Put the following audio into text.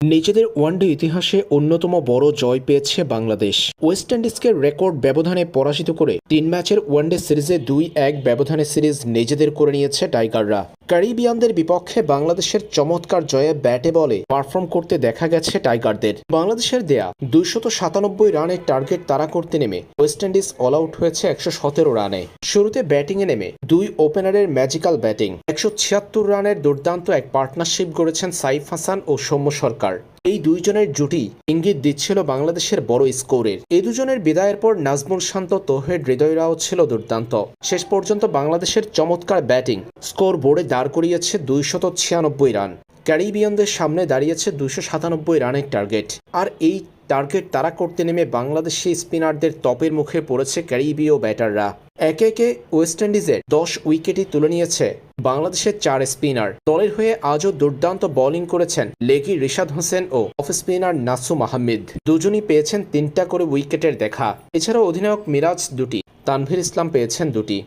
নিজেদের ওয়ানডে ইতিহাসে অন্যতম বড় জয় পেয়েছে বাংলাদেশ। ওয়েস্ট ইন্ডিজকে রেকর্ড ব্যবধানে পরাজিত করে তিন ম্যাচের ওয়ানডে সিরিজে দুই এক ব্যবধানে সিরিজ নিজেদের করে নিয়েছে টাইগাররা। ক্যারিবিয়ানদের বিপক্ষে বাংলাদেশের চমৎকার জয়ে ব্যাটে বলে পারফর্ম করতে দেখা গেছে টাইগারদের। বাংলাদেশের দেয়া দুইশত সাতানব্বই রানের টার্গেট তাড়া করতে নেমে ওয়েস্ট ইন্ডিজ অল আউট হয়েছে একশো সতেরো রানে। শুরুতে ব্যাটিংয়ে নেমে দুই ওপেনারের ম্যাজিক্যাল ব্যাটিং। একশো ছিয়াত্তর রানের দুর্দান্ত এক পার্টনারশিপ গড়েছেন সাইফ হাসান ও সৌম্য সরকার। এই দুইজনের জুটি ইঙ্গিত দিচ্ছিল বাংলাদেশের বড় স্কোরের। এই দুজনের বিদায়ের পর নাজমুল শান্ত তোহেড হৃদয়রাও ছিল দুর্দান্ত। শেষ পর্যন্ত বাংলাদেশের চমৎকার ব্যাটিং স্কোর বোর্ডে দাঁড় করিয়েছে দুইশত ছিয়ানব্বই রান। ক্যারিবিয়ানদের সামনে দাঁড়িয়েছে দুশো সাতানব্বই রানের টার্গেট। আর এই টার্গেট তারা করতে নেমে বাংলাদেশি স্পিনারদের তপের মুখে পড়েছে ক্যারিবীয় ব্যাটাররা। একে একে ওয়েস্ট ইন্ডিজের দশ উইকেটই তুলে নিয়েছে বাংলাদেশের চার স্পিনার। দলের হয়ে আজও দুর্দান্ত বোলিং করেছেন লেগি রিশাদ হোসেন ও অফ স্পিনার নাসুম আহমেদ। দুজনই পেয়েছেন তিনটা করে উইকেটের দেখা। এছাড়াও অধিনায়ক মিরাজ দুটি, তানভীর ইসলাম পেয়েছেন দুটি।